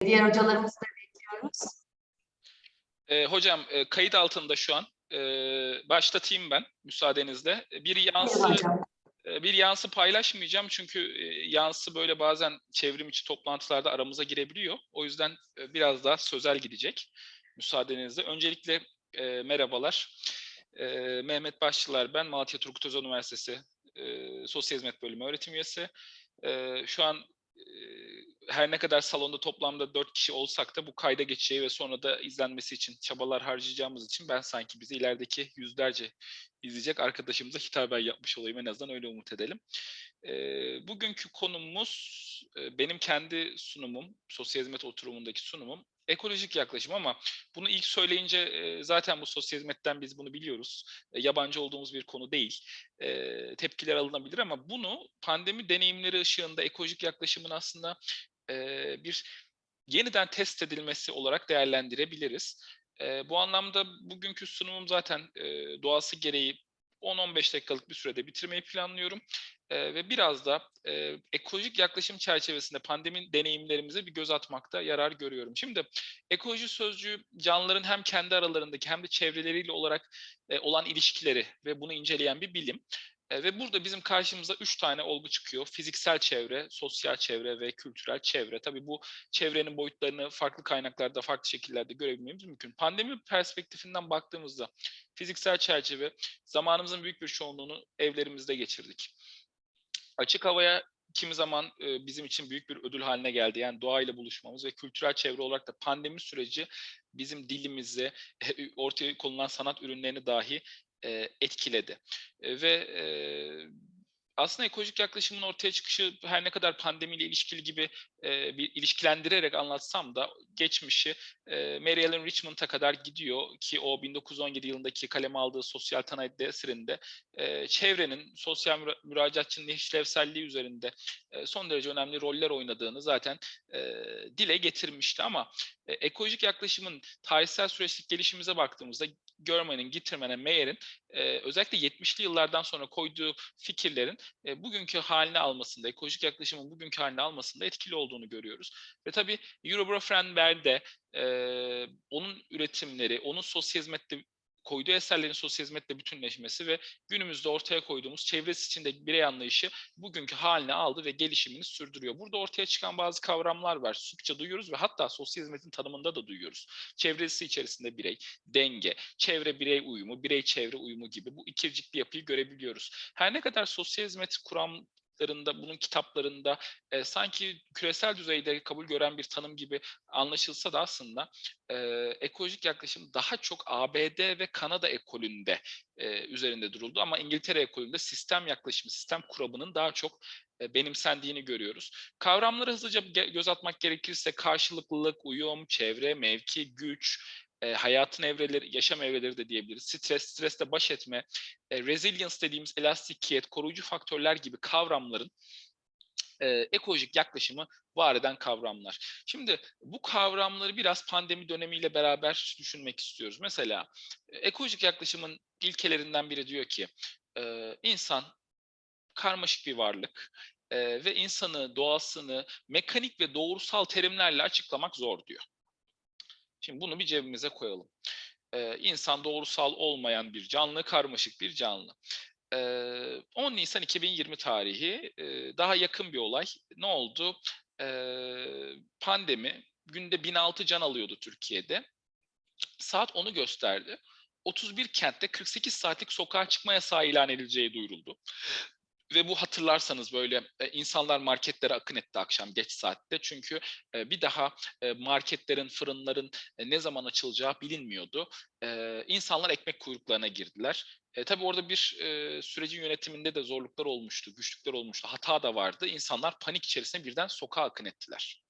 Diğer hocalarımızı da bekliyoruz. E, hocam e, kayıt altında şu an. E, başlatayım ben müsaadenizle. E, Bir yansı e, bir yansı paylaşmayacağım çünkü e, yansı böyle bazen çevrim içi toplantılarda aramıza girebiliyor. O yüzden e, biraz daha sözel gidecek müsaadenizle. Öncelikle e, merhabalar. E, Mehmet Başçılar ben Malatya Turgut Özal Üniversitesi e, Sosyal Hizmet Bölümü öğretim üyesi. E, şu an e, her ne kadar salonda toplamda dört kişi olsak da bu kayda geçeceği ve sonra da izlenmesi için çabalar harcayacağımız için ben sanki bizi ilerideki yüzlerce izleyecek arkadaşımıza hitaben yapmış olayım en azından öyle umut edelim. E, bugünkü konumuz e, benim kendi sunumum, sosyal hizmet oturumundaki sunumum ekolojik yaklaşım ama bunu ilk söyleyince e, zaten bu sosyal hizmetten biz bunu biliyoruz. E, yabancı olduğumuz bir konu değil. E, tepkiler alınabilir ama bunu pandemi deneyimleri ışığında ekolojik yaklaşımın aslında e, bir yeniden test edilmesi olarak değerlendirebiliriz. E, bu anlamda bugünkü sunumum zaten e, doğası gereği 10-15 dakikalık bir sürede bitirmeyi planlıyorum. E, ve biraz da e, ekolojik yaklaşım çerçevesinde pandemi deneyimlerimize bir göz atmakta yarar görüyorum. Şimdi ekoloji sözcüğü canlıların hem kendi aralarındaki hem de çevreleriyle olarak e, olan ilişkileri ve bunu inceleyen bir bilim. E, ve burada bizim karşımıza üç tane olgu çıkıyor. Fiziksel çevre, sosyal çevre ve kültürel çevre. Tabii bu çevrenin boyutlarını farklı kaynaklarda, farklı şekillerde görebilmemiz mümkün. Pandemi perspektifinden baktığımızda fiziksel çerçeve zamanımızın büyük bir çoğunluğunu evlerimizde geçirdik. Açık havaya kimi zaman e, bizim için büyük bir ödül haline geldi. Yani doğayla buluşmamız ve kültürel çevre olarak da pandemi süreci bizim dilimizi, ortaya konulan sanat ürünlerini dahi e, etkiledi. E, ve e, aslında ekolojik yaklaşımın ortaya çıkışı her ne kadar pandemiyle ilişkili gibi e, bir ilişkilendirerek anlatsam da geçmişi e, Mary Ellen Richmond'a kadar gidiyor ki o 1917 yılındaki kaleme aldığı sosyal tanayt eserinde e, çevrenin sosyal müra- müracaatçının işlevselliği üzerinde e, son derece önemli roller oynadığını zaten e, dile getirmişti ama e, ekolojik yaklaşımın tarihsel süreçlik gelişimize baktığımızda Görmen'in, Gitterman'ın, Mayer'in e, özellikle 70'li yıllardan sonra koyduğu fikirlerin e, bugünkü halini almasında, ekolojik yaklaşımın bugünkü halini almasında etkili olduğunu görüyoruz. Ve tabii Euro Frenberg'de e, onun üretimleri, onun sosyal hizmette koyduğu eserlerin sosyal hizmetle bütünleşmesi ve günümüzde ortaya koyduğumuz çevresi içinde birey anlayışı bugünkü haline aldı ve gelişimini sürdürüyor. Burada ortaya çıkan bazı kavramlar var. Sıkça duyuyoruz ve hatta sosyal hizmetin tanımında da duyuyoruz. Çevresi içerisinde birey, denge, çevre birey uyumu, birey çevre uyumu gibi bu ikircikli yapıyı görebiliyoruz. Her ne kadar sosyal hizmet kuram bunun kitaplarında e, sanki küresel düzeyde kabul gören bir tanım gibi anlaşılsa da aslında e, ekolojik yaklaşım daha çok ABD ve Kanada ekolünde e, üzerinde duruldu ama İngiltere ekolünde sistem yaklaşımı, sistem kuramının daha çok benimsendiğini görüyoruz. Kavramlara hızlıca göz atmak gerekirse karşılıklılık, uyum, çevre, mevki, güç, e, hayatın evreleri, yaşam evreleri de diyebiliriz. Stres, stresle baş etme, e, resilience dediğimiz elastikiyet, koruyucu faktörler gibi kavramların e, ekolojik yaklaşımı var eden kavramlar. Şimdi bu kavramları biraz pandemi dönemiyle beraber düşünmek istiyoruz. Mesela e, ekolojik yaklaşımın ilkelerinden biri diyor ki e, insan karmaşık bir varlık e, ve insanı, doğasını mekanik ve doğrusal terimlerle açıklamak zor diyor. Şimdi bunu bir cebimize koyalım. Ee, insan doğrusal olmayan bir canlı, karmaşık bir canlı. Ee, 10 Nisan 2020 tarihi e, daha yakın bir olay. Ne oldu? Ee, pandemi günde 1006 can alıyordu Türkiye'de. Saat 10'u gösterdi. 31 kentte 48 saatlik sokağa çıkma yasağı ilan edileceği duyuruldu. Ve bu hatırlarsanız böyle e, insanlar marketlere akın etti akşam geç saatte. Çünkü e, bir daha e, marketlerin, fırınların ne zaman açılacağı bilinmiyordu. E, insanlar ekmek kuyruklarına girdiler. E, tabii orada bir e, sürecin yönetiminde de zorluklar olmuştu, güçlükler olmuştu, hata da vardı. İnsanlar panik içerisinde birden sokağa akın ettiler.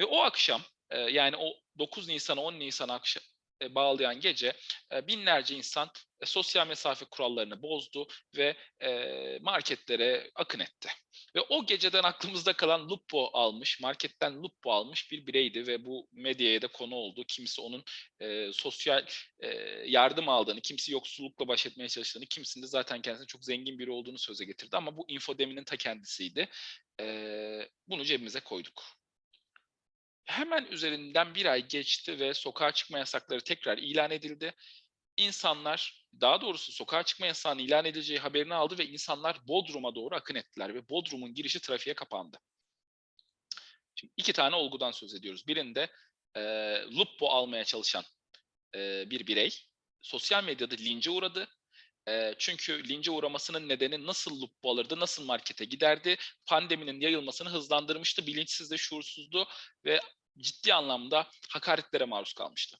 Ve o akşam e, yani o 9 Nisan 10 Nisan akşam bağlayan gece binlerce insan e, sosyal mesafe kurallarını bozdu ve e, marketlere akın etti. Ve o geceden aklımızda kalan Lupo almış, marketten Lupo almış bir bireydi ve bu medyaya da konu oldu. Kimisi onun e, sosyal e, yardım aldığını, kimisi yoksullukla baş etmeye çalıştığını, kimisinin de zaten kendisine çok zengin biri olduğunu söze getirdi. Ama bu infodeminin ta kendisiydi. E, bunu cebimize koyduk. Hemen üzerinden bir ay geçti ve sokağa çıkma yasakları tekrar ilan edildi. İnsanlar, daha doğrusu sokağa çıkma yasağının ilan edileceği haberini aldı ve insanlar Bodrum'a doğru akın ettiler ve Bodrum'un girişi trafiğe kapandı. Şimdi iki tane olgudan söz ediyoruz. Birinde e, Lupo almaya çalışan e, bir birey sosyal medyada lince uğradı. E, çünkü lince uğramasının nedeni nasıl Lupo alırdı, nasıl markete giderdi, pandeminin yayılmasını hızlandırmıştı, bilinçsizdi, şuursuzdu ve ciddi anlamda hakaretlere maruz kalmıştı.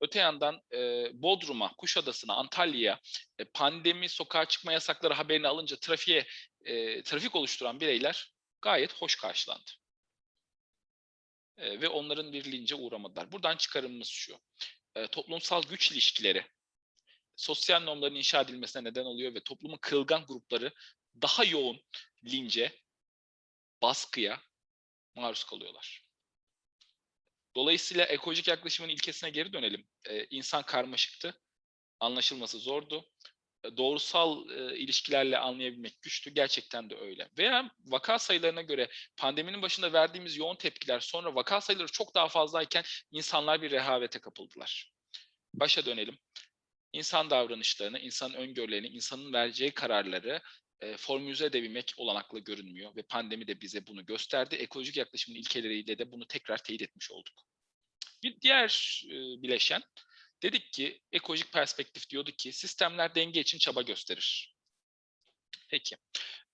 Öte yandan e, Bodrum'a, Kuşadası'na, Antalya'ya e, pandemi, sokağa çıkma yasakları haberini alınca trafiğe e, trafik oluşturan bireyler gayet hoş karşılandı. E, ve onların bir lince uğramadılar. Buradan çıkarımımız şu. E, toplumsal güç ilişkileri sosyal normların inşa edilmesine neden oluyor ve toplumun kırılgan grupları daha yoğun lince, baskıya maruz kalıyorlar. Dolayısıyla ekolojik yaklaşımın ilkesine geri dönelim. Ee, insan karmaşıktı, anlaşılması zordu. E, Doğrusal e, ilişkilerle anlayabilmek güçtü. Gerçekten de öyle. Veya vaka sayılarına göre pandeminin başında verdiğimiz yoğun tepkiler sonra vaka sayıları çok daha fazlayken insanlar bir rehavete kapıldılar. Başa dönelim. İnsan davranışlarını, insan öngörülerini, insanın vereceği kararları e, formülize edebilmek olanaklı görünmüyor ve pandemi de bize bunu gösterdi. Ekolojik yaklaşımın ilkeleriyle de bunu tekrar teyit etmiş olduk. Bir diğer e, bileşen dedik ki ekolojik perspektif diyordu ki sistemler denge için çaba gösterir. Peki.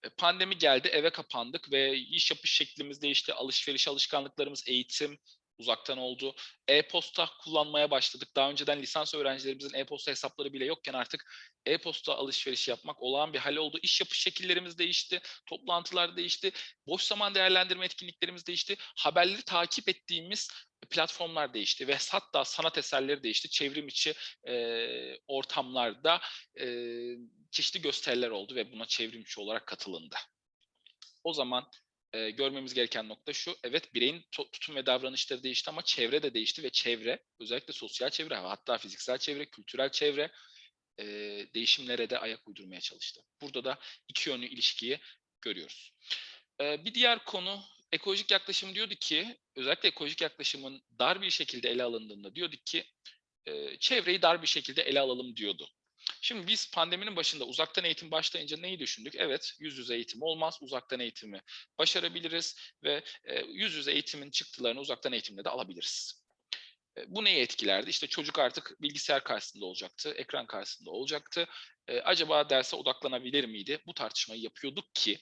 E, Pandemi geldi, eve kapandık ve iş yapış şeklimiz değişti. Alışveriş alışkanlıklarımız, eğitim uzaktan oldu. E-posta kullanmaya başladık. Daha önceden lisans öğrencilerimizin e-posta hesapları bile yokken artık e-posta alışverişi yapmak olağan bir hal oldu. İş yapış şekillerimiz değişti, toplantılar değişti, boş zaman değerlendirme etkinliklerimiz değişti. Haberleri takip ettiğimiz platformlar değişti ve hatta sanat eserleri değişti. Çevrim içi e, ortamlarda e, çeşitli gösteriler oldu ve buna çevrim içi olarak katılındı. O zaman e, görmemiz gereken nokta şu. Evet bireyin tutum ve davranışları değişti ama çevre de değişti ve çevre özellikle sosyal çevre hatta fiziksel çevre, kültürel çevre e, değişimlere de ayak uydurmaya çalıştı. Burada da iki yönlü ilişkiyi görüyoruz. E, bir diğer konu ekolojik yaklaşım diyordu ki özellikle ekolojik yaklaşımın dar bir şekilde ele alındığında diyorduk ki e, çevreyi dar bir şekilde ele alalım diyordu. Şimdi biz pandeminin başında uzaktan eğitim başlayınca neyi düşündük? Evet, yüz yüze eğitim olmaz, uzaktan eğitimi başarabiliriz ve e, yüz yüze eğitimin çıktılarını uzaktan eğitimle de alabiliriz. E, bu neyi etkilerdi? İşte çocuk artık bilgisayar karşısında olacaktı, ekran karşısında olacaktı. E, acaba derse odaklanabilir miydi? Bu tartışmayı yapıyorduk ki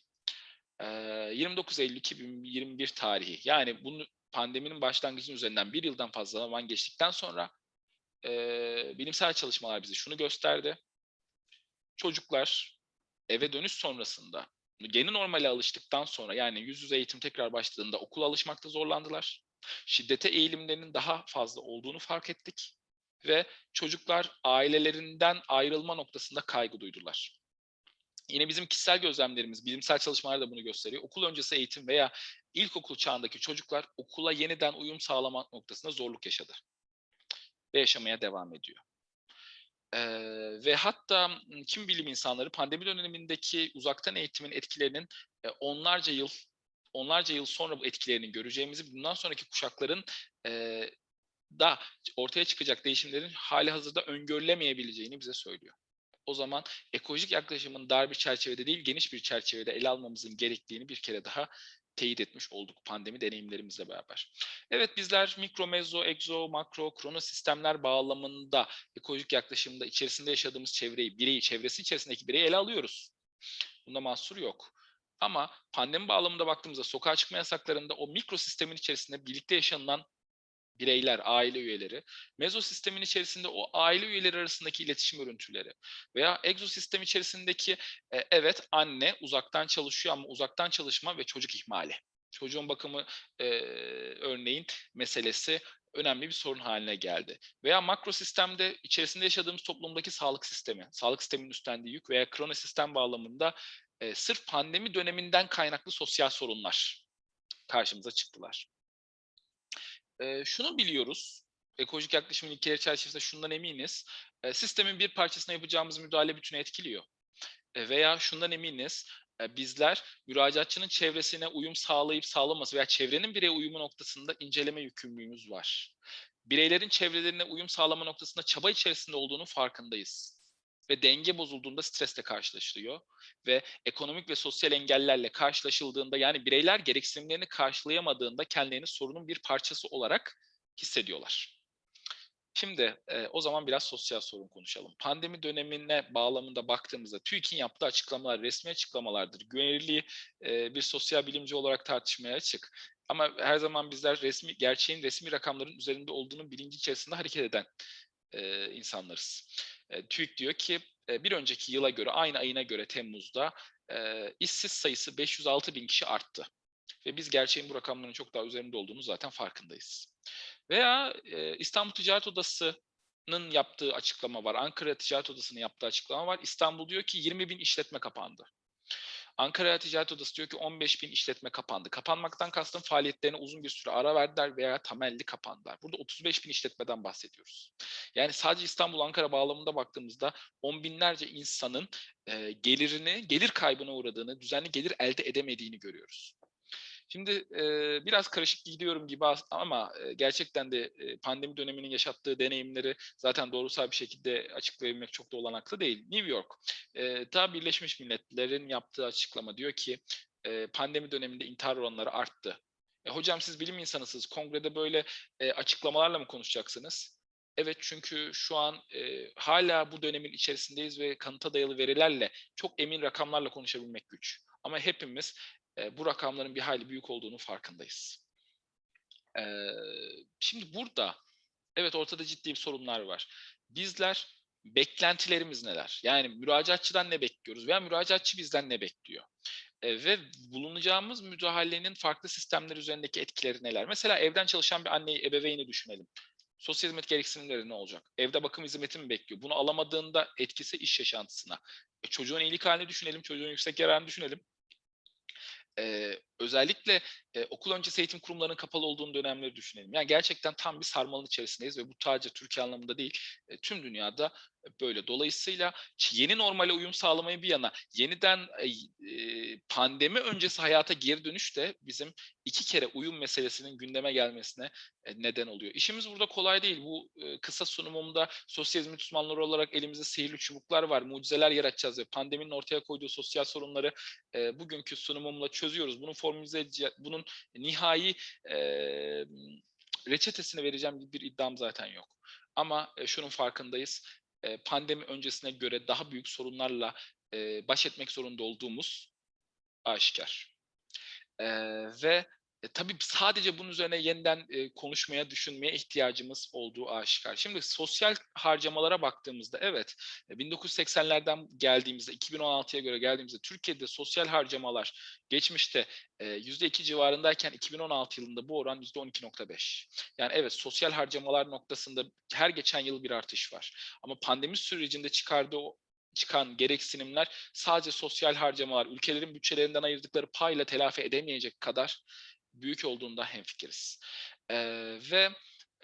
e, 29 Eylül 2021 tarihi yani bunu pandeminin başlangıcının üzerinden bir yıldan fazla zaman geçtikten sonra e, bilimsel çalışmalar bize şunu gösterdi. Çocuklar eve dönüş sonrasında yeni normale alıştıktan sonra yani yüz yüze eğitim tekrar başladığında okula alışmakta zorlandılar. Şiddete eğilimlerinin daha fazla olduğunu fark ettik ve çocuklar ailelerinden ayrılma noktasında kaygı duydular. Yine bizim kişisel gözlemlerimiz, bilimsel çalışmalar da bunu gösteriyor. Okul öncesi eğitim veya ilkokul çağındaki çocuklar okula yeniden uyum sağlamak noktasında zorluk yaşadı ve yaşamaya devam ediyor. Ee, ve hatta kim bilim insanları pandemi dönemindeki uzaktan eğitimin etkilerinin e, onlarca yıl onlarca yıl sonra bu etkilerini göreceğimizi, bundan sonraki kuşakların e, da ortaya çıkacak değişimlerin hali hazırda öngörülemeyebileceğini bize söylüyor. O zaman ekolojik yaklaşımın dar bir çerçevede değil, geniş bir çerçevede ele almamızın gerektiğini bir kere daha teyit etmiş olduk pandemi deneyimlerimizle beraber. Evet bizler mikro, mezo, egzo, makro, krono sistemler bağlamında ekolojik yaklaşımda içerisinde yaşadığımız çevreyi, bireyi, çevresi içerisindeki bireyi ele alıyoruz. Bunda mahsur yok. Ama pandemi bağlamında baktığımızda sokağa çıkma yasaklarında o mikro sistemin içerisinde birlikte yaşanılan bireyler, aile üyeleri, mezo sistemin içerisinde o aile üyeleri arasındaki iletişim örüntüleri veya egzosistem içerisindeki e, evet anne uzaktan çalışıyor ama uzaktan çalışma ve çocuk ihmali. Çocuğun bakımı e, örneğin meselesi önemli bir sorun haline geldi. Veya makro sistemde içerisinde yaşadığımız toplumdaki sağlık sistemi, sağlık sisteminin üstlendiği yük veya krono sistem bağlamında e, sırf pandemi döneminden kaynaklı sosyal sorunlar karşımıza çıktılar. E, şunu biliyoruz, ekolojik yaklaşımın ilkeleri çerçevesinde şundan eminiz, e, sistemin bir parçasına yapacağımız müdahale bütünü etkiliyor. E, veya şundan eminiz, e, bizler müracaatçının çevresine uyum sağlayıp sağlaması veya çevrenin bireye uyumu noktasında inceleme yükümlülüğümüz var. Bireylerin çevrelerine uyum sağlama noktasında çaba içerisinde olduğunu farkındayız. Ve denge bozulduğunda stresle karşılaşılıyor ve ekonomik ve sosyal engellerle karşılaşıldığında yani bireyler gereksinimlerini karşılayamadığında kendilerini sorunun bir parçası olarak hissediyorlar. Şimdi e, o zaman biraz sosyal sorun konuşalım. Pandemi dönemine bağlamında baktığımızda TÜİK'in yaptığı açıklamalar resmi açıklamalardır. Güvenilirliği e, bir sosyal bilimci olarak tartışmaya açık. Ama her zaman bizler resmi gerçeğin resmi rakamların üzerinde olduğunu bilinci içerisinde hareket eden e, insanlarız. E, TÜİK diyor ki e, bir önceki yıla göre aynı ayına göre Temmuz'da e, işsiz sayısı 506 bin kişi arttı. Ve biz gerçeğin bu rakamların çok daha üzerinde olduğunu zaten farkındayız. Veya e, İstanbul Ticaret Odası'nın yaptığı açıklama var. Ankara Ticaret Odası'nın yaptığı açıklama var. İstanbul diyor ki 20 bin işletme kapandı. Ankara Ticaret Odası diyor ki 15 bin işletme kapandı. Kapanmaktan kastım faaliyetlerine uzun bir süre ara verdiler veya temelli kapandılar. Burada 35 bin işletmeden bahsediyoruz. Yani sadece İstanbul, Ankara bağlamında baktığımızda on binlerce insanın e, gelirini, gelir kaybına uğradığını, düzenli gelir elde edemediğini görüyoruz. Şimdi e, biraz karışık gidiyorum gibi ama e, gerçekten de e, pandemi döneminin yaşattığı deneyimleri zaten doğrusal bir şekilde açıklayabilmek çok da olanaklı değil. New York, e, ta Birleşmiş Milletler'in yaptığı açıklama diyor ki e, pandemi döneminde intihar oranları arttı. E, hocam siz bilim insanısınız, kongrede böyle e, açıklamalarla mı konuşacaksınız? Evet çünkü şu an e, hala bu dönemin içerisindeyiz ve kanıta dayalı verilerle çok emin rakamlarla konuşabilmek güç. Ama hepimiz e, bu rakamların bir hayli büyük olduğunu farkındayız. E, şimdi burada evet ortada ciddi bir sorunlar var. Bizler beklentilerimiz neler? Yani müracaatçıdan ne bekliyoruz veya müracaatçı bizden ne bekliyor? E, ve bulunacağımız müdahalenin farklı sistemler üzerindeki etkileri neler? Mesela evden çalışan bir anneyi, ebeveyni düşünelim. Sosyal hizmet gereksinimleri ne olacak? Evde bakım hizmeti mi bekliyor? Bunu alamadığında etkisi iş yaşantısına. E, çocuğun iyilik halini düşünelim, çocuğun yüksek yararını düşünelim e, özellikle e, okul öncesi eğitim kurumlarının kapalı olduğunu dönemleri düşünelim. Yani gerçekten tam bir sarmalın içerisindeyiz ve bu sadece Türkiye anlamında değil, e, tüm dünyada böyle. Dolayısıyla yeni normale uyum sağlamayı bir yana, yeniden e, pandemi öncesi hayata geri dönüş de bizim iki kere uyum meselesinin gündeme gelmesine e, neden oluyor. İşimiz burada kolay değil. Bu e, kısa sunumumda sosyal hizmet uzmanları olarak elimizde sihirli çubuklar var. Mucizeler yaratacağız ve pandeminin ortaya koyduğu sosyal sorunları e, bugünkü sunumumla çözüyoruz. Bunun formülize bunun nihai e, reçetesini vereceğim bir iddiam zaten yok. Ama e, şunun farkındayız. E, pandemi öncesine göre daha büyük sorunlarla e, baş etmek zorunda olduğumuz aşikar. E, ve e, tabii sadece bunun üzerine yeniden e, konuşmaya, düşünmeye ihtiyacımız olduğu aşikar. Şimdi sosyal harcamalara baktığımızda evet 1980'lerden geldiğimizde 2016'ya göre geldiğimizde Türkiye'de sosyal harcamalar geçmişte e, %2 civarındayken 2016 yılında bu oran %12.5. Yani evet sosyal harcamalar noktasında her geçen yıl bir artış var. Ama pandemi sürecinde çıkardığı çıkan gereksinimler sadece sosyal harcamalar, ülkelerin bütçelerinden ayırdıkları payla telafi edemeyecek kadar büyük olduğunda hemfikiriz. E, ve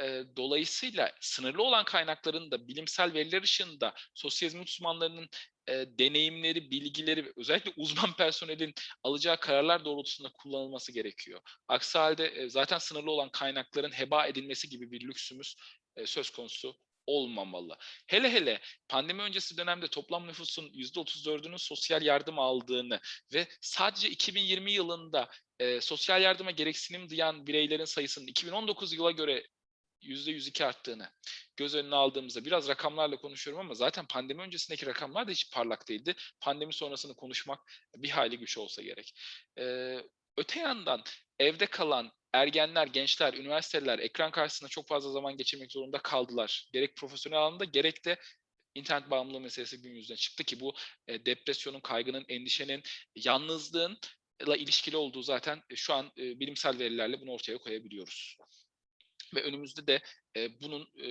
e, dolayısıyla sınırlı olan kaynakların da bilimsel veriler ışığında sosyal hizmet uzmanlarının e, deneyimleri, bilgileri özellikle uzman personelin alacağı kararlar doğrultusunda kullanılması gerekiyor. Aksi halde e, zaten sınırlı olan kaynakların heba edilmesi gibi bir lüksümüz e, söz konusu olmamalı. Hele hele pandemi öncesi dönemde toplam nüfusun %34'ünün sosyal yardım aldığını ve sadece 2020 yılında e, sosyal yardıma gereksinim duyan bireylerin sayısının 2019 yıla göre %102 arttığını göz önüne aldığımızda biraz rakamlarla konuşuyorum ama zaten pandemi öncesindeki rakamlar da hiç parlak değildi. Pandemi sonrasını konuşmak bir hayli güç olsa gerek. Ee, öte yandan evde kalan ergenler, gençler, üniversiteler ekran karşısında çok fazla zaman geçirmek zorunda kaldılar. Gerek profesyonel alanda gerek de internet bağımlılığı meselesi gün yüzüne çıktı ki bu e, depresyonun, kaygının, endişenin, yalnızlığın ile ilişkili olduğu zaten e, şu an e, bilimsel verilerle bunu ortaya koyabiliyoruz. Ve önümüzde de e, bunun e,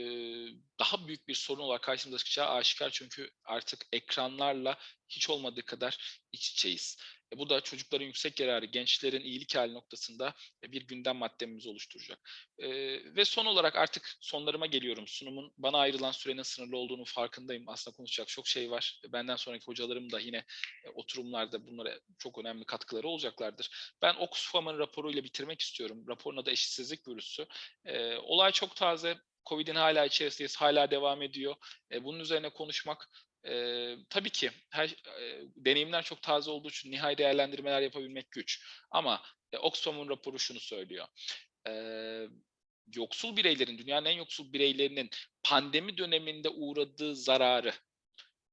daha büyük bir sorun olarak karşımıza çıkacağı aşikar çünkü artık ekranlarla hiç olmadığı kadar iç içeyiz. E, bu da çocukların yüksek yararı, gençlerin iyilik hali noktasında e, bir gündem maddemiz oluşturacak. E, ve son olarak artık sonlarıma geliyorum. Sunumun bana ayrılan sürenin sınırlı olduğunu farkındayım. Aslında konuşacak çok şey var. E, Benden sonraki hocalarım da yine e, oturumlarda bunlara çok önemli katkıları olacaklardır. Ben Oxfam'ın raporuyla bitirmek istiyorum. Raporun adı eşitsizlik virüsü. E, olay çok taze. Covid'in hala içerisindeyiz, hala devam ediyor. E, bunun üzerine konuşmak e, tabii ki her e, deneyimler çok taze olduğu için nihai değerlendirmeler yapabilmek güç. Ama e, Oxfam'ın raporu şunu söylüyor. E, yoksul bireylerin, dünyanın en yoksul bireylerinin pandemi döneminde uğradığı zararı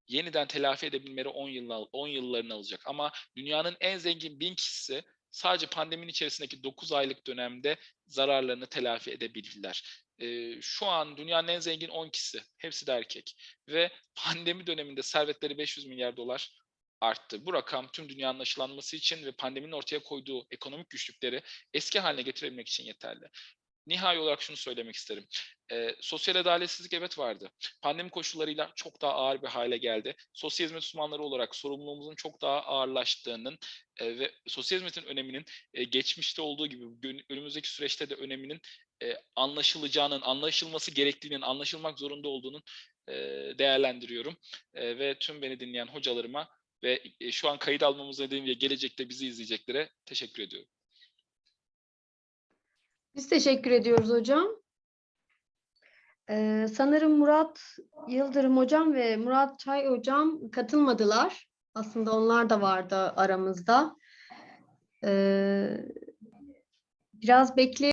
yeniden telafi edebilmeleri 10 yıl 10 yıllarını alacak. Ama dünyanın en zengin bin kişisi sadece pandeminin içerisindeki 9 aylık dönemde zararlarını telafi edebildiler. Ee, şu an dünyanın en zengin 10 kişisi, hepsi de erkek ve pandemi döneminde servetleri 500 milyar dolar arttı. Bu rakam tüm dünyanın aşılanması için ve pandeminin ortaya koyduğu ekonomik güçlükleri eski haline getirebilmek için yeterli. Nihai olarak şunu söylemek isterim. Ee, sosyal adaletsizlik evet vardı. Pandemi koşullarıyla çok daha ağır bir hale geldi. Sosyal hizmet uzmanları olarak sorumluluğumuzun çok daha ağırlaştığının e, ve sosyal hizmetin öneminin e, geçmişte olduğu gibi önümüzdeki süreçte de öneminin e, anlaşılacağının, anlaşılması gerektiğinin, anlaşılmak zorunda olduğunun e, değerlendiriyorum. E, ve tüm beni dinleyen hocalarıma ve e, şu an kayıt almamız nedeniyle gelecekte bizi izleyeceklere teşekkür ediyorum. Biz teşekkür ediyoruz hocam. Ee, sanırım Murat Yıldırım hocam ve Murat Çay hocam katılmadılar. Aslında onlar da vardı aramızda. Ee, biraz bekleyelim.